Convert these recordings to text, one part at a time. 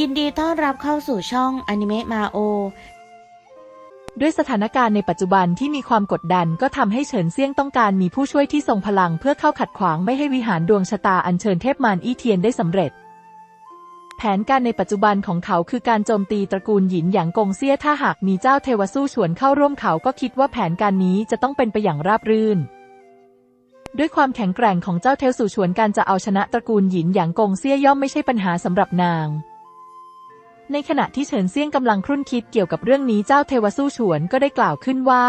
ยินดีต้อนรับเข้าสู่ช่องอนิเมะมาโอ ด้วยสถานการณ์ในปัจจุบันที่มีความกดดันก็ทำให้เฉินเซี่ยงต้องการมีผู้ช่วยที่ทรงพลังเพื่อเข้าขัดขวางไม่ให้วิหารดวงชะตาอัญเชิญเทพมารอี้เทียนได้สำเร็จ แผนการในปัจจุบันของเขาคือการโจมตีตระกูลหยินหยางกงเซี่ยถ้าหากมีเจ้าเทวสู้ฉวนเข้าร่วมเขาก็คิดว่าแผนการนี้จะต้องเป็นไปอย่างราบรื่นด้วยความแข็งแกร่งของเจ้าเทวสู่ฉวนการจะเอาชนะตระกูลหยินหยางกงเซี่ยย่อมไม่ใช่ปัญหาสำหรับนาง ในขณะที่เฉินเซี่ยงกำลังครุ่นคิดเกี่ยวกับเรื่องนี้เจ้าเทวสู้ฉวนก็ได้กล่าวขึ้นว่า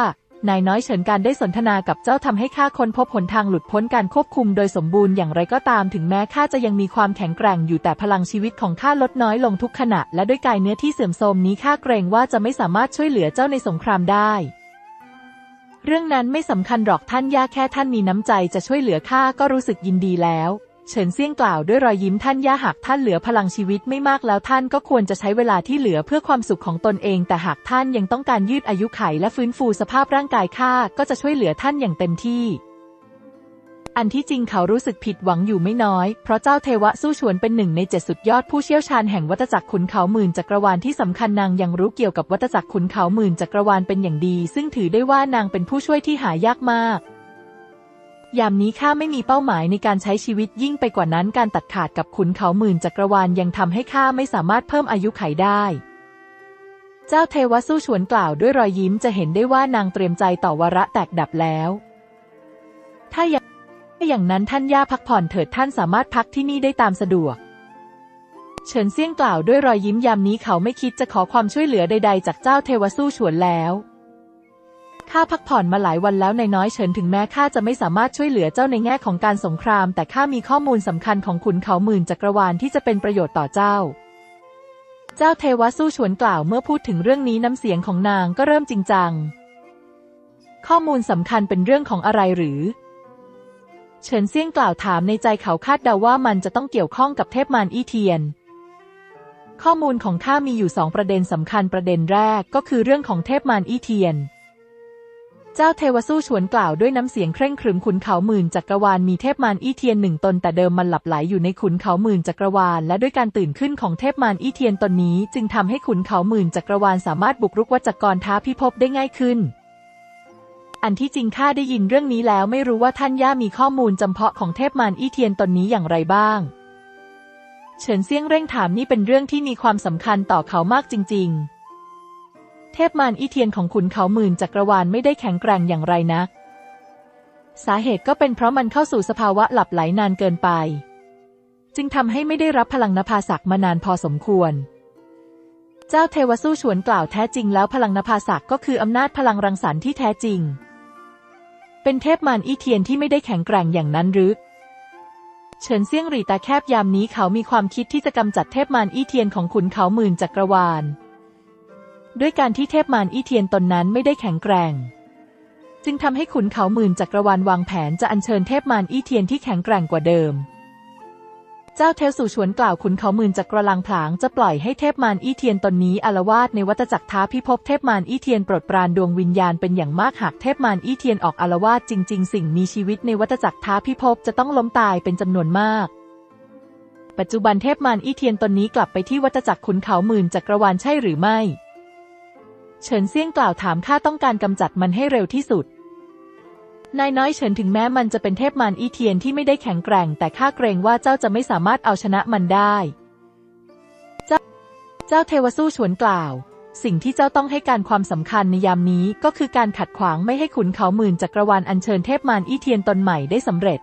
นายน้อยเฉินการได้สนทนากับเจ้าทำให้ข้าค้นพบหนทางหลุดพ้นการควบคุมโดยสมบูรณ์อย่างไรก็ตามถึงแม้ข้าจะยังมีความแข็งแกร่งอยู่แต่พลังชีวิตของข้าลดน้อยลงทุกขณะ และด้วยกายเนื้อที่เสื่อมโทรมนี้ข้าเกรงว่าจะไม่สามารถช่วยเหลือเจ้าในสงครามได้ เรื่องนั้นไม่สำคัญหรอกท่านย่าแค่ท่านมีน้ำใจจะช่วยเหลือข้าก็รู้สึกยินดีแล้ว เฉินเซี่ยงกล่าวด้วยรอยยิ้มท่านย่าหากท่านเหลือพลังชีวิตไม่มากแล้วท่านก็ควรจะใช้เวลาที่เหลือเพื่อความสุขของตนเอง แต่หากท่านยังต้องการยืดอายุไขและฟื้นฟูสภาพร่างกายข้าก็จะช่วยเหลือท่านอย่างเต็มที่ อันที่จริงเขารู้สึกผิดหวังอยู่ไม่น้อย เพราะเจ้าเทวะสู้ชวนเป็นหนึ่งในเจ็ดสุดยอดผู้เชี่ยวชาญแห่งวัตจักรขุนเขาหมื่นจักรวาลที่สำคัญนางยังรู้เกี่ยวกับวัตจักรขุนเขาหมื่นจักรวาลเป็นอย่างดี ซึ่งถือได้ว่านางเป็นผู้ช่วยที่หายากมาก ยามนี้ข้าไม่มีเป้าหมายในการใช้ชีวิตยิ่งไปกว่านั้นการตัดขาดกับขุนเขาหมื่นจักรวาลยังทำให้ข้าไม่สามารถเพิ่มอายุไขได้ เจ้าเทวสู้ชวนกล่าวด้วยรอยยิ้มจะเห็นได้ว่านางเตรียมใจต่อวาระแตกดับแล้ว ถ้าอย่างถ้าอย่างนั้นท่านย่าพักผ่อนเถิดท่านสามารถพักที่นี่ได้ตามสะดวก เฉินเซี่ยงกล่าวด้วยรอยยิ้มยามนี้เขาไม่คิดจะขอความช่วยเหลือใด ๆ จากเจ้าเทวสู้ฉวนแล้ว ข้าพักผ่อนมาหลายวันแล้วในน้อยเฉินถึงแม้ข้าจะไม่สามารถช่วยเหลือเจ้าในแง่ของการสงคราม แต่ข้ามีข้อมูลสำคัญของขุนเขาหมื่นจักรวาลที่จะเป็นประโยชน์ต่อเจ้า เจ้าเทวสู้ฉวนกล่าวเมื่อพูดถึงเรื่องนี้น้ำเสียงของนางก็เริ่มจริงจัง ข้อมูลสำคัญเป็นเรื่องของอะไรหรือ เฉินเซียงกล่าวถามในใจเขาคาดเดาว่ามันจะต้องเกี่ยวข้องกับเทพมารอี้เทียนข้อมูลของข้ามีอยู่สองประเด็นสำคัญประเด็นแรกก็คือเรื่องของเทพมารอี้เทียน จ้าเทวสู้ฉวนกล่าวด้วยน้ำเสียงเคร่งครึมขุนเขาหมื่นจักรวาลมีเทพมารอี้เทียนหนึ่งตนแต่เดิมมันหลับไหลอยู่ในขุนเขาหมื่นจักรวาลและด้วยการตื่นขึ้นของเทพมารอี้เทียนตนนี้ จึงทำให้ขุนเขาหมื่นจักรวาลสามารถบุกรุกวัจกรท้าพิภพได้ง่ายขึ้น อันที่จริงข้าได้ยินเรื่องนี้แล้วไม่รู้ว่าท่านย่ามีข้อมูลจำเพาะของเทพมารอี้เทียนตนนี้อย่างไรบ้าง เฉินเซียงเร่งถามนี่เป็นเรื่องที่มีความสำคัญต่อเขามากจริง ๆ เทพมารอีเทียนของขุนเขาหมื่นจักรวาลไม่ได้แข็งแกร่งอย่างไรนะ สาเหตุก็เป็นเพราะมันเข้าสู่สภาวะหลับไหลนานเกินไป จึงทำให้ไม่ได้รับพลังนภาศักมานานพอสมควร เจ้าเทวสู้ฉวนกล่าวแท้จริงแล้วพลังนภาศักก็คืออำนาจพลังรังสรรค์ที่แท้จริง เป็นเทพมารอีเทียนที่ไม่ได้แข็งแกร่งอย่างนั้นหรือเฉินเซี่ยงหรี่ตาแคบยามนี้เขามีความคิดที่จะกำจัดเทพมารอีเทียนของขุนเขาหมื่นจักรวาล ด้วยการที่เทพมารอี้เทียนตนนั้นไม่ได้แข็งแกร่ง จึงทำให้ขุนเขาหมื่นจักรวาลวางแผนจะอัญเชิญเทพมารอี้เทียนที่แข็งแกร่งกว่าเดิม เจ้าเทวสู่ชวนกล่าวขุนเขาหมื่นจักรลังผลางจะปล่อยให้เทพมารอี้เทียนตนนี้อารวาสในวัตจักรท้าพิภพเทพมารอี้เทียนปรดปรานดวงวิญญาณเป็นอย่างมากหากเทพมารอี้เทียนออกอารวาสจริง ๆ สิ่งมีชีวิตในวัตจักรท้าพิภพจะต้องล้มตายเป็นจำนวนมากปัจจุบันเทพมารอี้เทียนตนนี้กลับไปที่วัตจักรขุนเขาหมื่นจักรวาลใช่หรือไม่ เฉินเซี่ยงกล่าวถามข้าต้องการกำจัดมันให้เร็วที่สุด นายน้อยเฉินถึงแม้มันจะเป็นเทพมารอีเทียนที่ไม่ได้แข็งแกร่ง แต่ข้าเกรงว่าเจ้าจะไม่สามารถเอาชนะมันได้ เจ้าเจ้าเทวสู้ฉวนกล่าว สิ่งที่เจ้าต้องให้การความสำคัญในยามนี้ก็คือการขัดขวางไม่ให้ขุนเขาหมื่นจักรวาลอัญเชิญเทพมารอีเทียนตนใหม่ได้สำเร็จ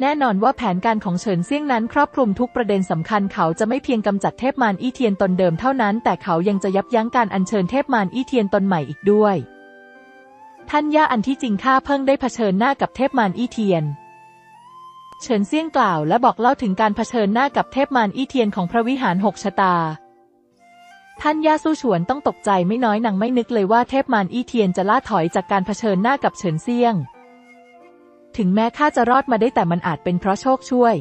แน่นอนว่าแผนการของเฉินเซี่ยงนั้นครอบคลุมทุกประเด็นสำคัญเขาจะไม่เพียงกำจัดเทพมารอี้เทียนตนเดิมเท่านั้น แต่เขายังจะยับยั้งการอัญเชิญเทพมารอี้เทียนตนใหม่อีกด้วย ท่านย่าอันที่จริงข้าเพิ่งได้เผชิญหน้ากับเทพมารอี้เทียน เฉินเซี่ยงกล่าวและบอกเล่าถึงการเผชิญหน้ากับเทพมารอี้เทียนของพระวิหารหกชะตา ท่านย่าสู้ฉวนต้องตกใจไม่น้อยนางไม่นึกเลยว่าเทพมารอี้เทียนจะล่าถอยจากการเผชิญหน้ากับเฉินเซี่ยง ถึงแม้ข้าจะรอดมาได้แต่มันอาจเป็นเพราะโชคช่วย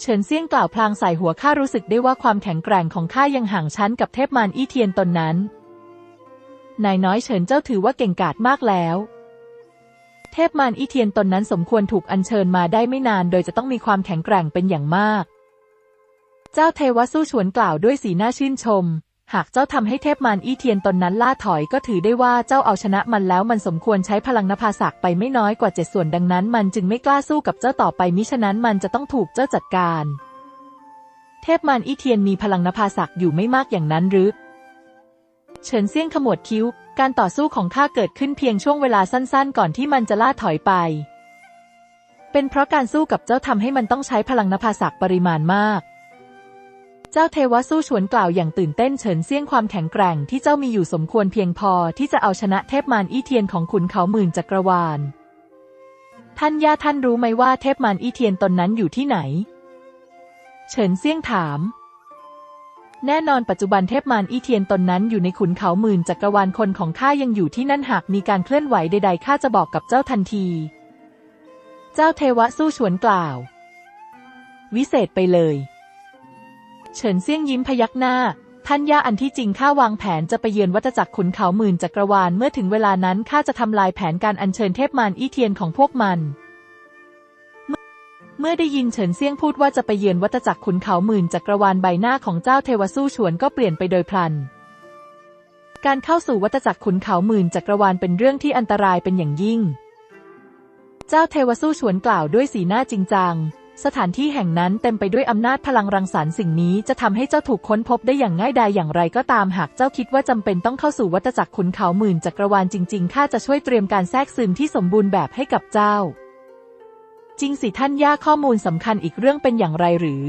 เฉินเซี่ยงกล่าวพลางใส่หัวข้ารู้สึกได้ว่าความแข็งแกร่งของข้ายังห่างชั้นกับเทพมารอี้เทียนตนนั้น นายน้อยเฉินเจ้าถือว่าเก่งกาจมากแล้ว เทพมารอี้เทียนตนนั้นสมควรถูกอัญเชิญมาได้ไม่นาน โดยจะต้องมีความแข็งแกร่งเป็นอย่างมาก เจ้าเทวสู้ฉวนกล่าวด้วยสีหน้าชื่นชม หากเจ้าทำให้เทพมารอี้เทียนตนนั้นล่าถอยก็ถือได้ว่าเจ้าเอาชนะมันแล้วมันสมควรใช้พลังนภาศักไปไม่น้อยกว่าเจ็ดส่วนดังนั้น มันจึงไม่กล้าสู้กับเจ้าต่อไปมิฉะนั้นมันจะต้องถูกเจ้าจัดการ เทพมารอี้เทียนมีพลังนภาศักอยู่ไม่มากอย่างนั้นหรือเฉินเซี่ยงขมวดคิ้ว การต่อสู้ของข้าเกิดขึ้นเพียงช่วงเวลาสั้นๆ ก่อนที่มันจะล่าถอยไป เป็นเพราะการสู้กับเจ้าทำให้มันต้องใช้พลังนภาศักปริมาณมาก เจ้าเทวสู้ฉวนกล่าวอย่างตื่นเต้นเฉินเซี่ยงความแข็งแกร่งที่เจ้ามีอยู่สมควรเพียงพอที่จะเอาชนะเทพมารอี้เทียนของขุนเขาหมื่นจักรวาล ท่านย่าท่านรู้ไหมว่าเทพมารอี้เทียนตนนั้นอยู่ที่ไหน เฉินเซี่ยงถาม แน่นอนปัจจุบันเทพมารอี้เทียนตนนั้นอยู่ในขุนเขาหมื่นจักรวาลคนของข้ายังอยู่ที่นั่นหากมีการเคลื่อนไหวใดๆข้าจะบอกกับเจ้าทันที เจ้าเทวะสู้ฉวนกล่าว วิเศษไปเลย เฉินเซี่ยงยิ้มพยักหน้า ท่านย่าอันที่จริงข้าวางแผนจะไปเยือนวัฏจักรขุนเขาหมื่นจักรวาลเมื่อถึงเวลานั้นข้าจะทำลายแผนการอัญเชิญเทพมารอี้เทียนของพวกมัน เมื่อได้ยินเฉินเซี่ยงพูดว่าจะไปเยือนวัฏจักรขุนเขาหมื่นจักรวาลใบหน้าของเจ้าเทวสู้ฉวนก็เปลี่ยนไปโดยพลัน การเข้าสู่วัฏจักรขุนเขาหมื่นจักรวาลเป็นเรื่องที่อันตรายเป็นอย่างยิ่ง เจ้าเทวสู้ฉวนกล่าวด้วยสีหน้าจริงจัง สถานที่แห่งนั้นเต็มไปด้วยอำนาจพลังรังสรรค์สิ่งนี้จะทำให้เจ้าถูกค้นพบได้อย่างง่ายดายอย่างไรก็ตามหากเจ้าคิดว่าจำเป็นต้องเข้าสู่วัฏจักรขุนเขาหมื่นจักรวาลจริงๆข้าจะช่วยเตรียมการแทรกซึมที่สมบูรณ์แบบให้กับเจ้า จริงสิท่านย่าข้อมูลสำคัญอีกเรื่องเป็นอย่างไรหรือ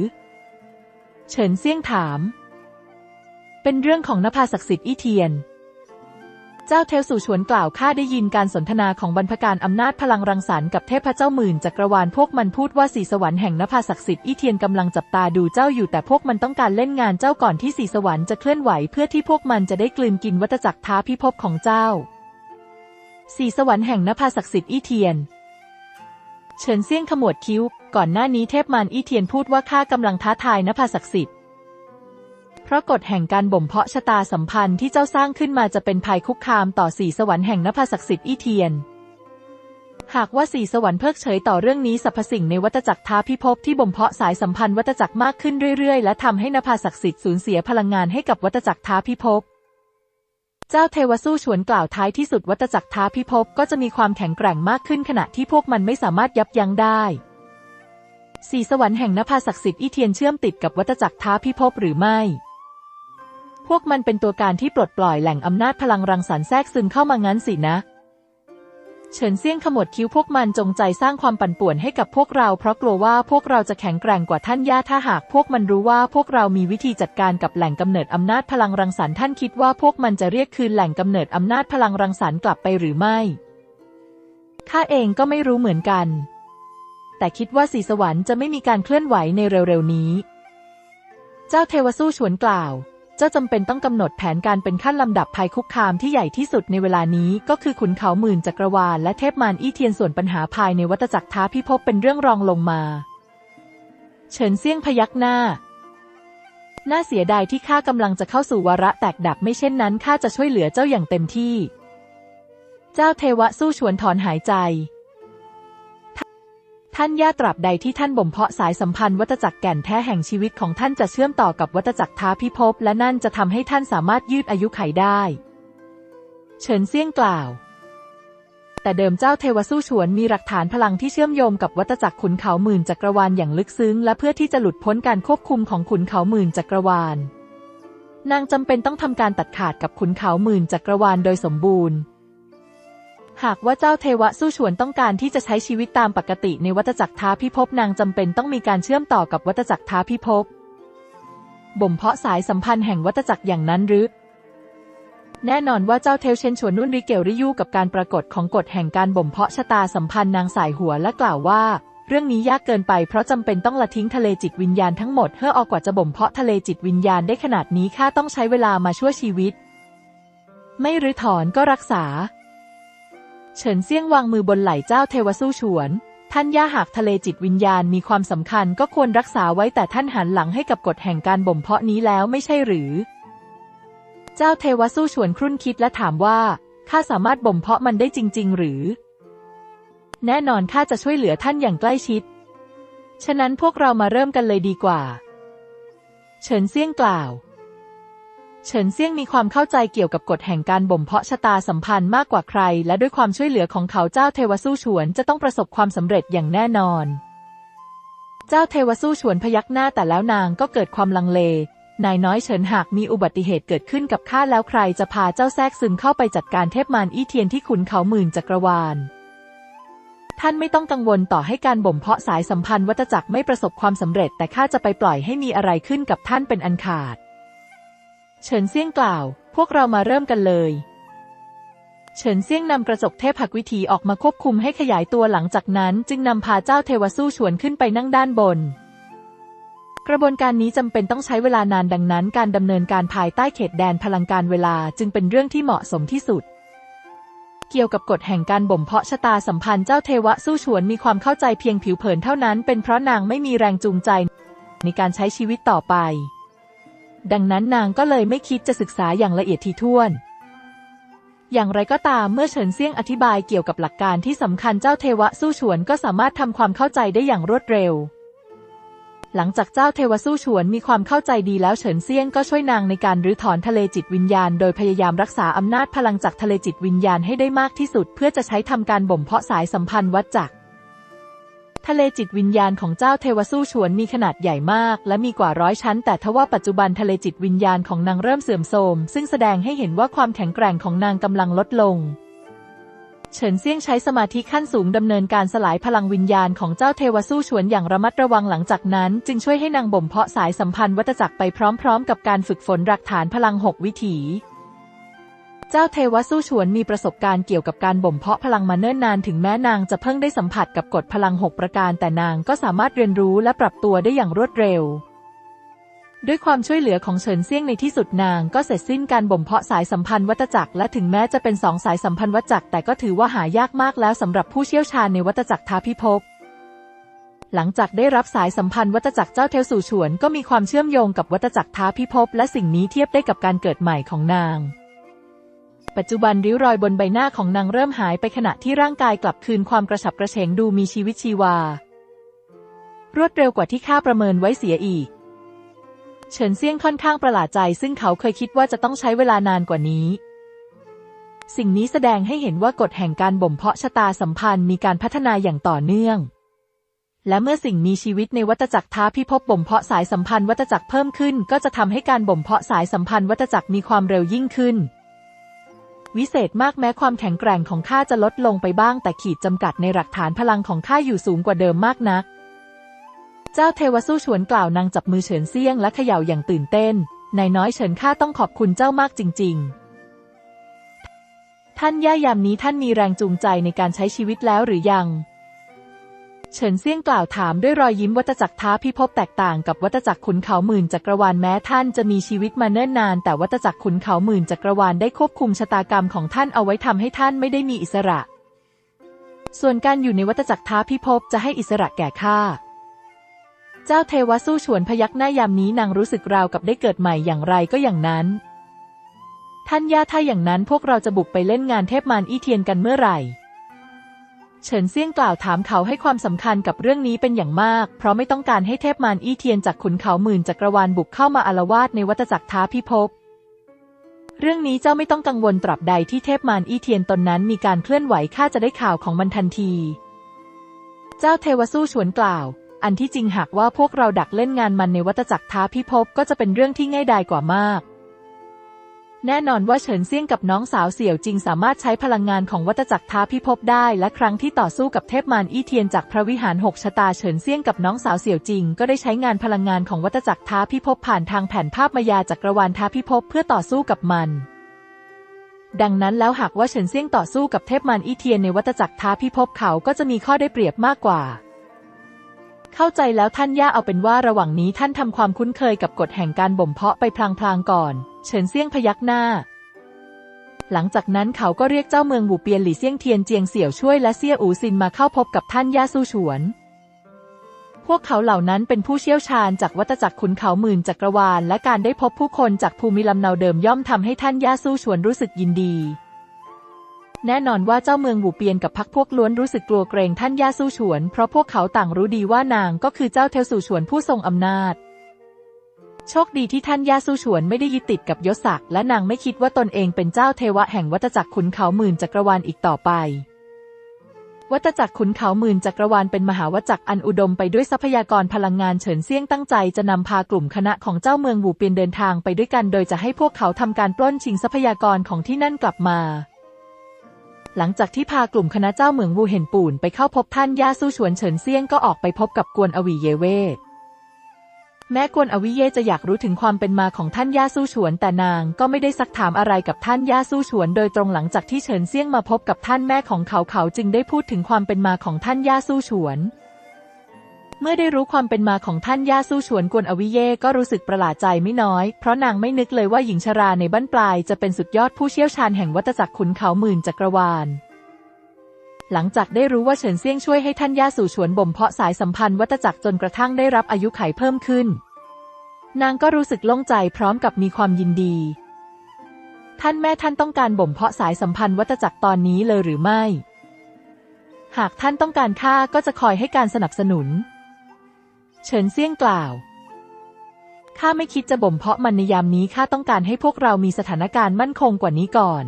เฉินเซี่ยงถาม เป็นเรื่องของนภาศักดิ์สิทธิ์อี้เทียน เจ้าเทวสู่ฉวนกล่าวข้าได้ยินการสนทนาของบรรพการอำนาจพลังรังสรรค์กับเทพเจ้าหมื่นจักรวาลพวกมันพูดว่าสีสวรรค์แห่งนภาศักดิ์สิทธิ์อี้เทียนกำลังจับตาดูเจ้าอยู่แต่พวกมันต้องการเล่นงานเจ้าก่อนที่สีสวรรค์จะเคลื่อนไหวเพื่อที่พวกมันจะได้กลืนกินวัฏจักรท้าพิภพของเจ้า สีสวรรค์แห่งนภาศักดิ์สิทธิ์อี้เทียนเฉินเซี่ยงขมวดคิ้ว ก่อนหน้านี้เทพมารอี้เทียนพูดว่าข้ากำลังท้าทายนภาศักดิ์สิทธิ์ เพราะกฎแห่งการบ่มเพาะชะตาสัมพันธ์ที่เจ้าสร้างขึ้นมาจะเป็นภัยคุกคามต่อสีสวรรค์แห่งนภศักดิ์สิทธิ์อีเทียน หากว่าสีสวรรค์เพิกเฉยต่อเรื่องนี้สรรพสิ่งในวัฏจักรท้าพิภพที่บ่มเพาะสายสัมพันธ์วัฏจักรมากขึ้นเรื่อยๆ และทำให้นภศักดิ์สิทธิ์สูญเสียพลังงานให้กับวัฏจักรท้าพิภพเจ้าเทวสู้ฉวนกล่าวท้ายที่สุดวัฏจักรท้าพิภพก็จะมีความแข็งแกร่งมากขึ้นขณะที่พวกมันไม่สามารถยับยั้งได้สีสวรรค์แห่งนภาศักดิ์สิทธิ์อีเทียนเชื่อมติดกับวัฏจักรท้าพิภพหรือไม่ พวกมันเป็นตัวการที่ปลดปล่อยแหล่งอำนาจพลังรังสรรค์แทรกซึมเข้ามางั้นสินะ เฉินเซี่ยงขมวดคิ้วพวกมันจงใจสร้างความปั่นป่วนให้กับพวกเรา เพราะกลัวว่าพวกเราจะแข็งแกร่งกว่าท่านย่าถ้าหากพวกมันรู้ว่าพวกเรามีวิธีจัดการกับแหล่งกำเนิดอำนาจพลังรังสรรค์ท่านคิดว่าพวกมันจะเรียกคืนแหล่งกำเนิดอำนาจพลังรังสรรค์กลับไปหรือไม่ข้าเองก็ไม่รู้เหมือนกัน แต่คิดว่าสีสวรรค์จะไม่มีการเคลื่อนไหวในเร็วๆนี้ เจ้าเทวสู้ฉวนกล่าว เจ้าจำเป็นต้องกำหนดแผนการเป็นขั้นลำดับภัยคุกคามที่ใหญ่ที่สุดในเวลานี้ก็คือขุนเขาหมื่นจักรวาลและเทพมารอี้เทียนส่วนปัญหาภายในวัฏจักรท้าพิภพเป็นเรื่องรองลงมา เฉินเซี่ยงพยักหน้า น่าเสียดายที่ข้ากำลังจะเข้าสู่วาระแตกดับไม่เช่นนั้นข้าจะช่วยเหลือเจ้าอย่างเต็มที่ เจ้าเทวะสู้ชวนถอนหายใจ ท่านย่าตราบใดที่ท่านบ่มเพาะสายสัมพันธ์วัฏจักรแก่นแท้แห่งชีวิตของท่านจะเชื่อมต่อกับวัฏจักรท้าพิภพและนั่นจะทำให้ท่านสามารถยืดอายุไขได้ เฉินเซี่ยงกล่าว แต่เดิมเจ้าเทวสู้ฉวนมีหลักฐานพลังที่เชื่อมโยงกับวัฏจักรขุนเขาหมื่นจักรวาลอย่างลึกซึ้ง และเพื่อที่จะหลุดพ้นการควบคุมของขุนเขาหมื่นจักรวาล นางจำเป็นต้องทำการตัดขาดกับขุนเขาหมื่นจักรวาลโดยสมบูรณ์ หากว่าเจ้าเทวะสู้ฉวนต้องการที่จะใช้ชีวิตตามปกติในวัฏจักรท้าพิภพนางจำเป็นต้องมีการเชื่อมต่อกับวัฏจักรท้าพิภพบ่มเพาะสายสัมพันธ์แห่งวัฏจักรอย่างนั้นหรือ แน่นอนว่าเจ้าเทวเชนชวนนุ่นริเกลริยูกับการปรากฏของกฎแห่งการบ่มเพาะชะตาสัมพันธ์นางสายหัวและกล่าวว่า เรื่องนี้ยากเกินไปเพราะจำเป็นต้องละทิ้งทะเลจิตวิญญาณทั้งหมดเพื่อออกกว่าจะบ่มเพาะทะเลจิตวิญญาณได้ขนาดนี้ข้าต้องใช้เวลามาชั่วชีวิต ไม่รื้อถอนก็รักษา เฉินเซี่ยงวางมือบนไหล่เจ้าเทวสู้ฉวน ท่านย่าหากทะเลจิตวิญญาณมีความสำคัญก็ควรรักษาไว้แต่ท่านหันหลังให้กับกฎแห่งการบ่มเพาะนี้แล้วไม่ใช่หรือ เจ้าเทวสู้ฉวนครุ่นคิดและถามว่าข้าสามารถบ่มเพาะมันได้จริง ๆ หรือ แน่นอนข้าจะช่วยเหลือท่านอย่างใกล้ชิด ฉะนั้นพวกเรามาเริ่มกันเลยดีกว่า เฉินเซี่ยงกล่าว เฉินเซี่ยงมีความเข้าใจเกี่ยวกับกฎแห่งการบ่มเพาะชะตาสัมพันธ์มากกว่าใคร และด้วยความช่วยเหลือของเขาเจ้าเทวสู้ฉวนจะต้องประสบความสำเร็จอย่างแน่นอน เจ้าเทวสู้ฉวนพยักหน้าแต่แล้วนางก็เกิดความลังเล นายน้อยเฉินหากมีอุบัติเหตุเกิดขึ้นกับข้าแล้วใครจะพาเจ้าแทรกซึมเข้าไปจัดการเทพมารอี้เทียนที่ขุนเขาหมื่นจักรวาล ท่านไม่ต้องกังวลต่อให้การบ่มเพาะสายสัมพันธ์วัตจักรไม่ประสบความสำเร็จ แต่ข้าจะไปปล่อยให้มีอะไรขึ้นกับท่านเป็นอันขาด เฉินเซี่ยงกล่าว พวกเรามาเริ่มกันเลย เฉินเซี่ยงนำกระจกเทพหักวิถีออกมาควบคุมให้ขยายตัวหลังจากนั้น จึงนำพาเจ้าเทวสู้ฉวนขึ้นไปนั่งด้านบน กระบวนการนี้จำเป็นต้องใช้เวลานานดังนั้น การดำเนินการภายใต้เขตแดนพลังการเวลาจึงเป็นเรื่องที่เหมาะสมที่สุดเกี่ยวกับกฎแห่งการบ่มเพาะชะตาสัมพันธ์เจ้าเทวะสู้ฉวนมีความเข้าใจเพียงผิวเผินเท่านั้น เป็นเพราะนางไม่มีแรงจูงใจ ในการใช้ชีวิตต่อไป ดังนั้นนางก็เลยไม่คิดจะศึกษาอย่างละเอียดถี่ถ้วน อย่างไรก็ตามเมื่อเฉินเซี่ยงอธิบายเกี่ยวกับหลักการที่สำคัญเจ้าเทวะสู้ฉวนก็สามารถทำความเข้าใจได้อย่างรวดเร็ว หลังจากเจ้าเทวสู้ฉวนมีความเข้าใจดีแล้วเฉินเซี่ยงก็ช่วยนางในการรื้อถอนทะเลจิตวิญญาณ โดยพยายามรักษาอำนาจพลังจากทะเลจิตวิญญาณให้ได้มากที่สุด เพื่อจะใช้ทำการบ่มเพาะสายสัมพันธ์วัดจักร ทะเลจิตวิญญาณของเจ้าเทวสู้ฉวนมีขนาดใหญ่มาก และมีกว่าร้อยชั้น แต่ทว่าปัจจุบันทะเลจิตวิญญาณของนางเริ่มเสื่อมโทรม ซึ่งแสดงให้เห็นว่าความแข็งแกร่งของนางกำลังลดลง เฉินเซี่ยงใช้สมาธิขั้นสูงดำเนินการสลายพลังวิญญาณของเจ้าเทวสู้ฉวนอย่างระมัดระวังหลังจากนั้น จึงช่วยให้นางบ่มเพาะสายสัมพันธ์วัตจักรไปพร้อม ๆ กับการฝึกฝนหลักฐานพลังหกวิถี เจ้าเทวสู้ฉวนมีประสบการณ์เกี่ยวกับการบ่มเพาะพลังมาเนิ่นนานถึงแม้นางจะเพิ่งได้สัมผัสกับกฎพลังหกประการแต่นางก็สามารถเรียนรู้และปรับตัวได้อย่างรวดเร็ว ด้วยความช่วยเหลือของเฉินเซี่ยงในที่สุดนางก็เสร็จสิ้นการบ่มเพาะสายสัมพันธ์วัตจักรและถึงแม้จะเป็นสองสายสัมพันธ์วัตจักรแต่ก็ถือว่าหายากมากแล้วสำหรับผู้เชี่ยวชาญในวัตจักรท้าพิภพหลังจากได้รับสายสัมพันธ์วัตจักรเจ้าเทวสู่ฉวนก็มีความเชื่อมโยงกับวัตจักรท้าพิภพและสิ่งนี้เทียบได้กับการเกิดใหม่ของนาง ปัจจุบันริ้วรอยบนใบหน้าของนางเริ่มหายไปขณะที่ร่างกายกลับคืนความกระฉับกระเฉงดูมีชีวิตชีวา รวดเร็วกว่าที่ข้าประเมินไว้เสียอีก เฉินเซี่ยงค่อนข้างประหลาดใจซึ่งเขาเคยคิดว่าจะต้องใช้เวลานานกว่านี้ สิ่งนี้แสดงให้เห็นว่ากฎแห่งการบ่มเพาะชะตาสัมพันธ์มีการพัฒนาอย่างต่อเนื่องและเมื่อสิ่งมีชีวิตในวัฏจักรท้าพิภพบ่มเพาะสายสัมพันธ์วัฏจักรเพิ่มขึ้น ก็จะทำให้การบ่มเพาะสายสัมพันธ์วัฏจักรมีความเร็วยิ่งขึ้น วิเศษมากแม้ความแข็งแกร่งของข้าจะลดลงไปบ้าง แต่ขีดจำกัดในหลักฐานพลังของข้าอยู่สูงกว่าเดิมมากนัก เจ้าเทวสู้ชวนกล่าวนางจับมือเฉินเซียงและเขย่าอย่างตื่นเต้น นายน้อยเฉินข้าต้องขอบคุณเจ้ามากจริง ๆ ท่านย่ายามนี้ท่านมีแรงจูงใจในการใช้ชีวิตแล้วหรือยัง เฉินเซี่ยงกล่าวถามด้วยรอยยิ้มวัตจักรท้าพิภพแตกต่างกับวัตจักรขุนเขาหมื่นจักรวาลแม้ท่านจะมีชีวิตมาเนิ่นนาน แต่วัตจักรขุนเขาหมื่นจักรวาลได้ควบคุมชะตากรรมของท่านเอาไว้ทำให้ท่านไม่ได้มีอิสระ ส่วนการอยู่ในวัตจักรท้าพิภพจะให้อิสระแก่ข้าเจ้าเทวสู้ฉวนพยักหน้ายามนี้นางรู้สึกราวกับได้เกิดใหม่อย่างไรก็อย่างนั้น ท่านย่าถ้าอย่างนั้นพวกเราจะบุกไปเล่นงานเทพมารอี้เทียนกันเมื่อไหร่ เฉินเซี่ยงกล่าวถามเขาให้ความสำคัญกับเรื่องนี้เป็นอย่างมาก เพราะไม่ต้องการให้เทพมารอี้เทียนจากขุนเขาหมื่นจักรวาลบุกเข้ามาอาละวาดในวัฏจักรท้าพิภพเรื่องนี้เจ้าไม่ต้องกังวลตราบใดที่เทพมารอี้เทียนตนนั้นมีการเคลื่อนไหวข้าจะได้ข่าวของมันทันที เจ้าเทวสู้ฉวนกล่าว อันที่จริงหากว่าพวกเราดักเล่นงานมันในวัฏจักรท้าพิภพก็จะเป็นเรื่องที่ง่ายดายกว่ามาก แน่นอนว่าเฉินเซี่ยงกับน้องสาวเสี่ยวจริงสามารถใช้พลังงานของวัฏจักรท้าพิภพได้ และครั้งที่ต่อสู้กับเทพมารอี้เทียนจากพระวิหารหกชะตาเฉินเซี่ยงกับน้องสาวเสี่ยวจริง ก็ได้ใช้งานพลังงานของวัฏจักรท้าพิภพผ่านทางแผ่นภาพมายาจักรวาลท้าพิภพเพื่อต่อสู้กับมัน ดังนั้นแล้วหากว่าเฉินเซี่ยงต่อสู้กับเทพมารอี้เทียนในวัฏจักรท้าพิภพเขาก็จะมีข้อได้เปรียบมากกว่าเข้าใจแล้วท่านย่าเอาเป็นว่าระหว่างนี้ท่านทำความคุ้นเคยกับกฎแห่งการบ่มเพาะไปพลางๆก่อน เฉินเซี่ยงพยักหน้า หลังจากนั้นเขาก็เรียกเจ้าเมืองบูเปียนหลี่เซี่ยงเทียนเจียงเสี่ยวช่วยและเซี่ยอูซินมาเข้าพบกับท่านย่าสู้ฉวน พวกเขาเหล่านั้นเป็นผู้เชี่ยวชาญจากวัตจักรขุนเขาหมื่นจักรวาล และการได้พบผู้คนจากภูมิลำเนาเดิมย่อมทำให้ท่านย่าสู้ฉวนรู้สึกยินดีแน่นอนว่าเจ้าเมืองบูเปียนกับพักพวกล้วนรู้สึกกลัวเกรงท่านย่าสู้ฉวน เพราะพวกเขาต่างรู้ดีว่านางก็คือเจ้าเทวสู่ฉวนผู้ทรงอำนาจ โชคดีที่ท่านย่าสู้ฉวนไม่ได้ยึดติดกับยศศักดิ์และนางไม่คิดว่าตนเองเป็นเจ้าเทวะแห่งวัตจักรขุนเขาหมื่นจักรวาลอีกต่อไป วัตจักรขุนเขาหมื่นจักรวาลเป็นมหาวัตจักรอันอุดมไปด้วยทรัพยากรพลังงานเฉินเซี่ยงตั้งใจจะนำพากลุ่มคณะของเจ้าเมืองหูเปียนเดินทางไปด้วยกัน โดยจะให้พวกเขาทำการปล้นชิงทรัพยากรของที่นั่นกลับมาหลังจากที่พากลุ่มคณะเจ้าเมืองวูเห็นปูนไปเข้าพบท่านย่าสู้ฉวนเฉินเซียงก็ออกไปพบกับกวนอวีเยเวท แม้กวนอวิเยจะอยากรู้ถึงความเป็นมาของท่านย่าสู้ฉวน แต่นางก็ไม่ได้ซักถามอะไรกับท่านย่าสู้ฉวน โดยตรงหลังจากที่เฉินเซี่ยงมาพบกับท่านแม่ของเขาเขาจึงได้พูดถึงความเป็นมาของท่านย่าสู้ฉวนเมื่อได้รู้ความเป็นมาของท่านย่าสู้ฉวนกวนอวิเยก็รู้สึกประหลาดใจไม่น้อย เพราะนางไม่นึกเลยว่าหญิงชราในบ้านปลายจะเป็นสุดยอดผู้เชี่ยวชาญแห่งวัตจักรขุนเขาหมื่นจักรวาล หลังจากได้รู้ว่าเฉินเซี่ยงช่วยให้ท่านย่าสู่ฉวนบ่มเพาะสายสัมพันธ์วัตจักรจนกระทั่งได้รับอายุไขเพิ่มขึ้น นางก็รู้สึกโล่งใจพร้อมกับมีความยินดี ท่านแม่ท่านต้องการบ่มเพาะสายสัมพันธ์วัตจักรตอนนี้เลยหรือไม่ หากท่านต้องการข้าก็จะคอยให้การสนับสนุน เฉินเซี่ยงกล่าวข้าไม่คิดจะบ่มเพาะมันในยามนี้ข้าต้องการให้พวกเรามีสถานการณ์มั่นคงกว่านี้ก่อน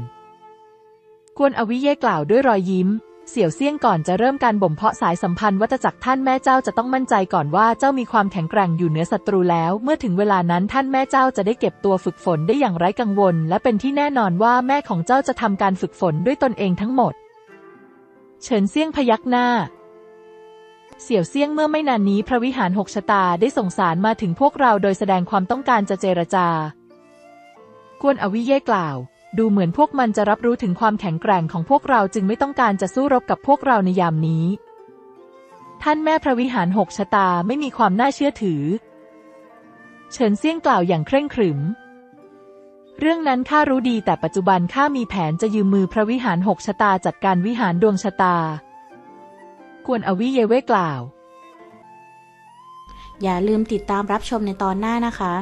กวนอวิเย่กล่าวด้วยรอยยิ้ม เสี่ยวเซี่ยงก่อนจะเริ่มการบ่มเพาะสายสัมพันธ์วัตจักรท่านแม่เจ้าจะต้องมั่นใจก่อนว่าเจ้ามีความแข็งแกร่งอยู่เหนือศัตรูแล้ว เมื่อถึงเวลานั้นท่านแม่เจ้าจะได้เก็บตัวฝึกฝนได้อย่างไร้กังวล และเป็นที่แน่นอนว่าแม่ของเจ้าจะทำการฝึกฝนด้วยตนเองทั้งหมด เฉินเซี่ยงพยักหน้า เสี่ยวเซี่ยงเมื่อไม่นานนี้พระวิหารหกชะตาได้ส่งสารมาถึงพวกเราโดยแสดงความต้องการจะเจรจากวนอวิเย่กล่าว ดูเหมือนพวกมันจะรับรู้ถึงความแข็งแกร่งของพวกเราจึงไม่ต้องการจะสู้รบกับพวกเราในยามนี้ ท่านแม่พระวิหารหกชะตาไม่มีความน่าเชื่อถือ เฉินเซี่ยงกล่าวอย่างเคร่งขรึม เรื่องนั้นข้ารู้ดีแต่ปัจจุบันข้ามีแผนจะยืมมือพระวิหารหกชะตาจัดการวิหารดวงชะตา กวนอวิเยเว่กล่าว อย่าลืมติดตามรับชมในตอนหน้านะคะ